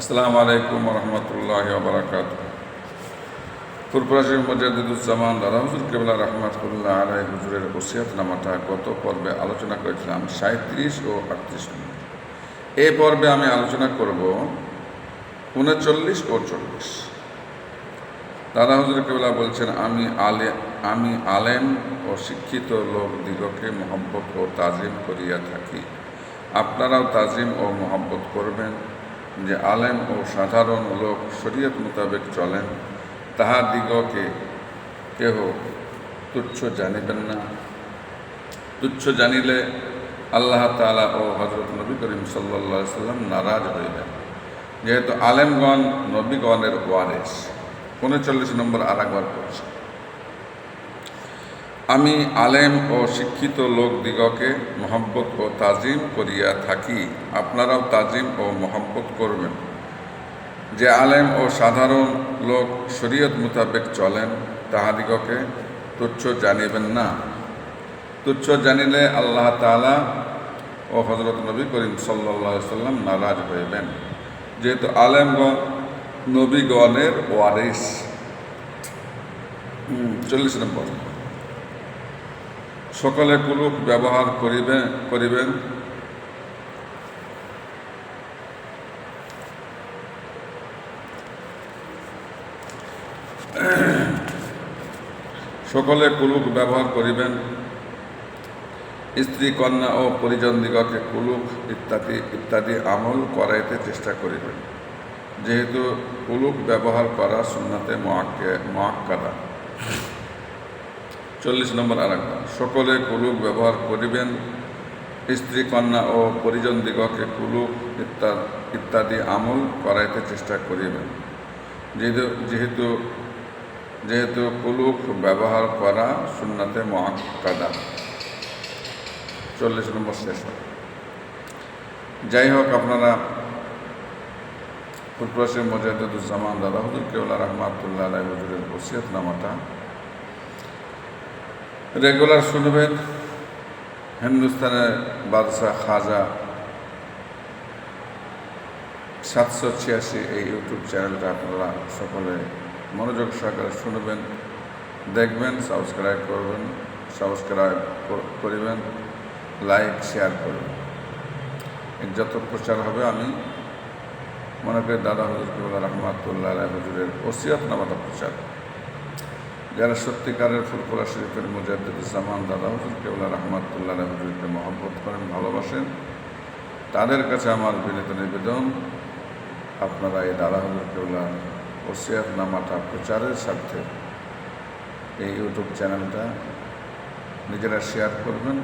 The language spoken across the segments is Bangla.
আসসালামু আলাইকুম রহমতুল্লাহ বারাকাত ফুরফুরাশি মজাদুজ্জামান দাদা হুজুর কেবলা রহমতুল্লাহ আলাই হুজুরের ওসিয়াত নামাটা গত পর্বে আলোচনা করেছিলাম সাঁত্রিশ ও আটত্রিশ মিনিট। এ পর্বে আমি আলোচনা করব উনচল্লিশ ও চল্লিশ। দাদা হুজুর কেবলা বলছেন, আমি আলে, আমি আলেম ও শিক্ষিত লোক দিগকে মহব্বত ও তাজিম করিয়া থাকি। আপনারাও তাজিম ও মহব্বত করবেন। যে আলেম ও সাধারণ লোক শরীয়ত মোতাবেক চলেন, তাহার দিগকে কেহ তুচ্ছ জানিবেন না। তুচ্ছ জানিলে আল্লাহ তালা ও হজরত নবী করিম সাল্লা সাল্লাম নারাজ হইবেন। যেহেতু আলেমগণ নবীগণের ওয়ারেস। উনচল্লিশ নম্বর আর একবার পড়ছে। আমি আলেম ও শিক্ষিত লোক দিগকে মহব্বত ও তাজিম করিয়া থাকি। আপনারাও তাজিম ও মহব্বত করবেন। যে আলেম ও সাধারণ লোক শরীয়ত মোতাবেক চলেন, তাহাদিগকে তুচ্ছ জানিবেন না। তুচ্ছ জানিলে আল্লাহ তালা ও হজরত নবী করিম সাল্লা সাল্লাম নারাজ হইবেন। যেহেতু আলেমগণ নবীগণের ওয়ারিস। চল্লিশ নম্বর। সকলে কুলুক ব্যবহার করিবে, করিবেন। সকলে কুলুক ব্যবহার করিবেন। স্ত্রী, কন্যা ও পরিজন দিগকে কুলুক ইত্যাদি ইত্যাদি আমল করাইতে চেষ্টা করিবেন। যেহেতু কুলুক ব্যবহার করা সুন্নাতে মহাক্কে মহাক্কাদা চল্লিশ নম্বর আর সকলে কুলুক ব্যবহার করিবেন, স্ত্রী কন্যা ও পরিজন দিগকে কুলুক ইত্যাদি ইত্যাদি আমল করাইতে চেষ্টা করিবেন। যেহেতু যেহেতু কুলুক ব্যবহার করা সুন্নাতে মহাকাদা চল্লিশ নম্বর শেষ। যাই হোক, আপনারা ফুলপ্রাসী মজাদুজ্জামান দাদা, হুজুর কেউলা রহমাতুল্লাহ হুজুরের ওসিয়ত নামাটা রেগুলার শুনবেন হিন্দুস্তানের বাদশাহ খাজা সাতশো ছিয়াশি এই ইউটিউব চ্যানেলটা আপনারা সকলে মনোযোগ সহকারে শুনবেন, দেখবেন, সাবস্ক্রাইব করবেন, সাবস্ক্রাইব করিবেন, লাইক, শেয়ার করবেন। যত প্রচার হবে, আমি মনে করি দাদা হুজুর কেবল রহমাতুল্লাহ হুজুরের ওসিয়ত নামাটা প্রচার। যারা সত্যিকারের ফুলপুরা শরীফের মুজাদ্দুজ্জামান দাদা হুজুর কেবলা রহমাতুল্লাহ হুজুরকে মহব্বত করেন, ভালোবাসেন, তাদের কাছে আমার বিনীত নিবেদন, আপনারা এই দাদা হুজুর কেবলা ওসিয়াত নামাটা প্রচারের স্বার্থে এই ইউটিউব চ্যানেলটা নিজেরা শেয়ার করবেন,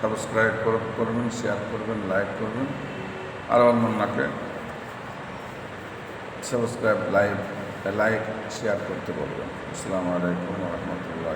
সাবস্ক্রাইব করবেন, শেয়ার করবেন, লাইক করবেন, আর অন্যান্যকে সাবস্ক্রাইব লাইভ লাইক শেয়ার করতে বলবেন। আসসালামু আলাইকুম রহমতুল্লাহ